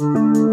Música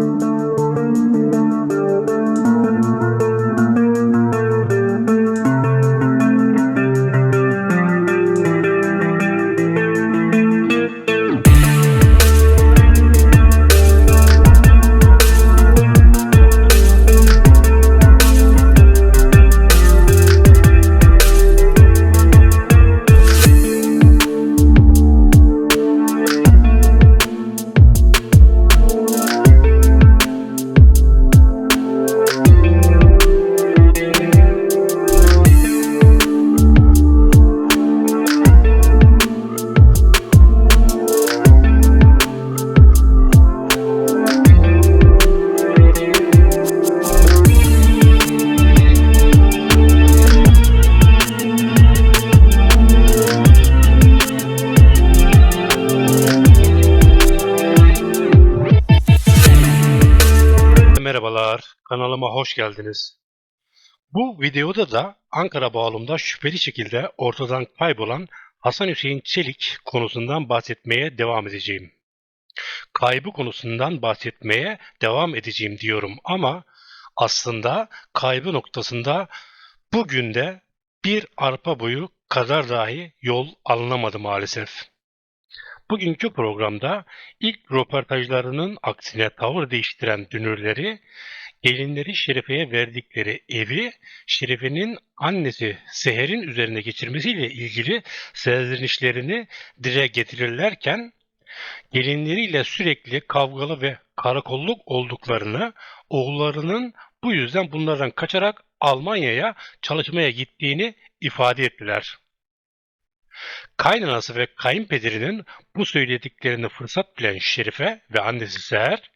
kanalıma hoş geldiniz. Bu videoda da Ankara bağlamda şüpheli şekilde ortadan kaybolan Hasan Hüseyin Çelik konusundan bahsetmeye devam edeceğim. Kaybı konusundan bahsetmeye devam edeceğim diyorum ama aslında kaybı noktasında bugün de bir arpa boyu kadar dahi yol alınamadı maalesef. Bugünkü programda ilk röportajlarının aksine tavır değiştiren dünürleri, gelinleri Şerife'ye verdikleri evi Şerife'nin annesi Seher'in üzerine geçirmesiyle ilgili serzenişlerini dile getirirlerken gelinleriyle sürekli kavgalı ve karakolluk olduklarını, oğullarının bu yüzden bunlardan kaçarak Almanya'ya çalışmaya gittiğini ifade ettiler. Kaynanası ve kayınpederinin bu söylediklerini fırsat bilen Şerife ve annesi Seher,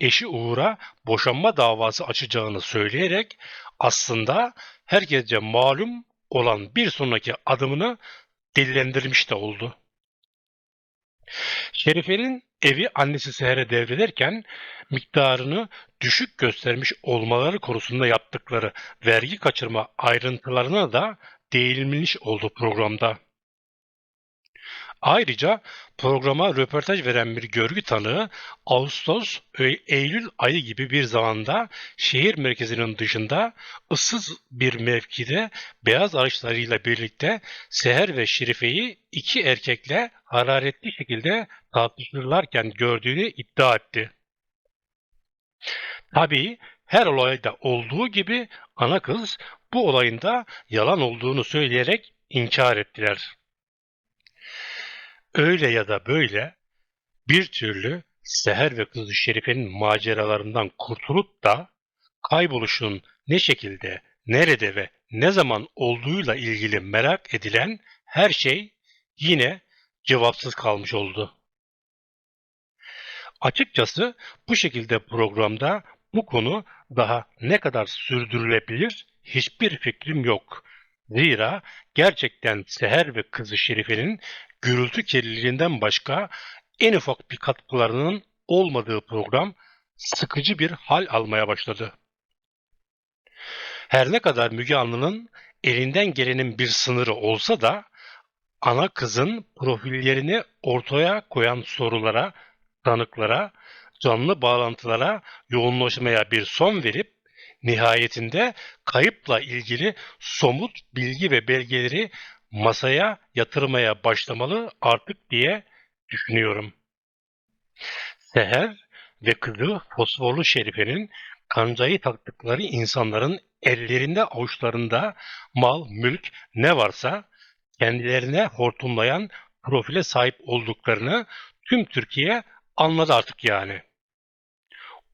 eşi Uğur'a boşanma davası açacağını söyleyerek aslında herkesce malum olan bir sonraki adımını delilendirmiş de oldu. Şerife'nin evi annesi Seher'e devrederken miktarını düşük göstermiş olmaları konusunda yaptıkları vergi kaçırma ayrıntılarına da değinilmiş oldu programda. Ayrıca programa röportaj veren bir görgü tanığı Ağustos, Eylül ayı gibi bir zamanda şehir merkezinin dışında ıssız bir mevkide beyaz araçlarıyla birlikte Seher ve Şerife'yi iki erkekle hararetli şekilde tartışırlarken gördüğünü iddia etti. Tabii her olayda olduğu gibi ana kız bu olayın da yalan olduğunu söyleyerek inkar ettiler. Öyle ya da böyle bir türlü Seher ve kızı Şerife'nin maceralarından kurtulup da kayboluşun ne şekilde, nerede ve ne zaman olduğuyla ilgili merak edilen her şey yine cevapsız kalmış oldu. Açıkçası bu şekilde programda bu konu daha ne kadar sürdürülebilir hiçbir fikrim yok. Zira gerçekten Seher ve kızı Şerife'nin gürültü kirliliğinden başka en ufak bir katkılarının olmadığı program sıkıcı bir hal almaya başladı. Her ne kadar Müge Anlı'nın elinden gelenin bir sınırı olsa da ana kızın profillerini ortaya koyan sorulara, tanıklara, canlı bağlantılara yoğunlaşmaya bir son verip nihayetinde kayıpla ilgili somut bilgi ve belgeleri masaya yatırmaya başlamalı artık diye düşünüyorum. Seher ve kızı Fosforlu Şerife'nin kancayı taktıkları insanların ellerinde avuçlarında mal, mülk ne varsa kendilerine hortumlayan profile sahip olduklarını tüm Türkiye anladı artık yani.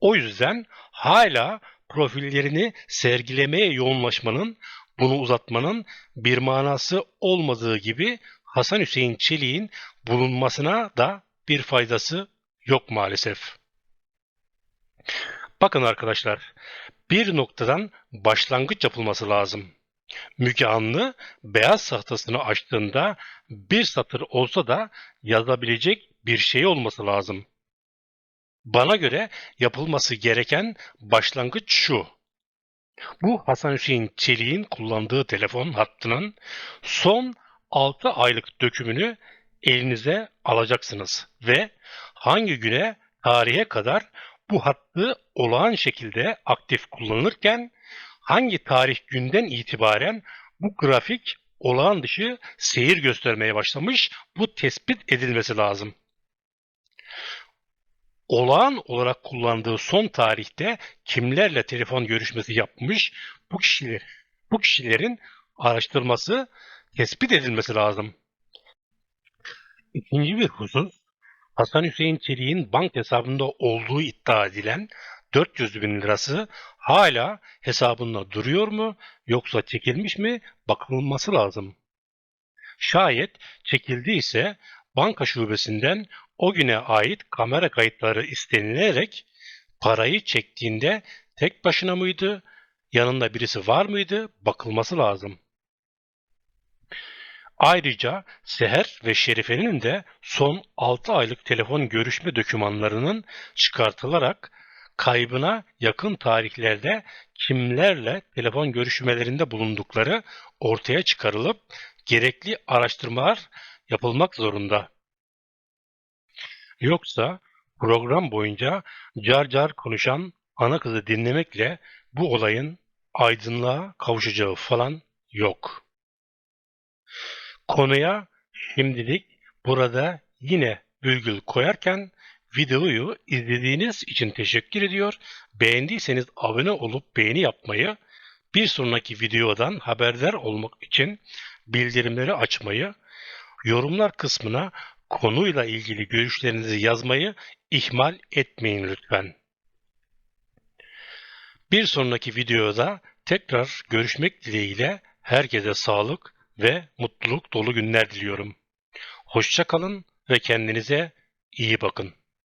O yüzden hala profillerini sergilemeye yoğunlaşmanın, bunu uzatmanın bir manası olmadığı gibi Hasan Hüseyin Çelik'in bulunmasına da bir faydası yok maalesef. Bakın arkadaşlar, bir noktadan başlangıç yapılması lazım. Müge Anlı beyaz tahtasını açtığında bir satır olsa da yazabilecek bir şey olması lazım. Bana göre yapılması gereken başlangıç şu. Bu Hasan Hüseyin Çelik'in kullandığı telefon hattının son 6 aylık dökümünü elinize alacaksınız ve hangi güne tarihe kadar bu hattı olağan şekilde aktif kullanılırken hangi tarih günden itibaren bu grafik olağan dışı seyir göstermeye başlamış bu tespit edilmesi lazım. Olağan olarak kullandığı son tarihte kimlerle telefon görüşmesi yapmış bu kişiler bu kişilerin araştırması tespit edilmesi lazım. İkinci bir husus Hasan Hüseyin Çelik'in bank hesabında olduğu iddia edilen 400 bin lirası hala hesabında duruyor mu yoksa çekilmiş mi bakılması lazım. Şayet çekildiyse banka şubesinden o güne ait kamera kayıtları istenilerek parayı çektiğinde tek başına mıydı, yanında birisi var mıydı bakılması lazım. Ayrıca Seher ve Şerife'nin de son 6 aylık telefon görüşme dokümanlarının çıkartılarak kaybına yakın tarihlerde kimlerle telefon görüşmelerinde bulundukları ortaya çıkarılıp gerekli araştırmalar yapılmak zorunda. Yoksa program boyunca car car konuşan ana kızı dinlemekle bu olayın aydınlığa kavuşacağı falan yok. Konuya şimdilik burada yine virgül koyarken videoyu izlediğiniz için teşekkür ediyor. Beğendiyseniz abone olup beğeni yapmayı, bir sonraki videodan haberdar olmak için bildirimleri açmayı, yorumlar kısmına konuyla ilgili görüşlerinizi yazmayı ihmal etmeyin lütfen. Bir sonraki videoda tekrar görüşmek dileğiyle herkese sağlık ve mutluluk dolu günler diliyorum. Hoşça kalın ve kendinize iyi bakın.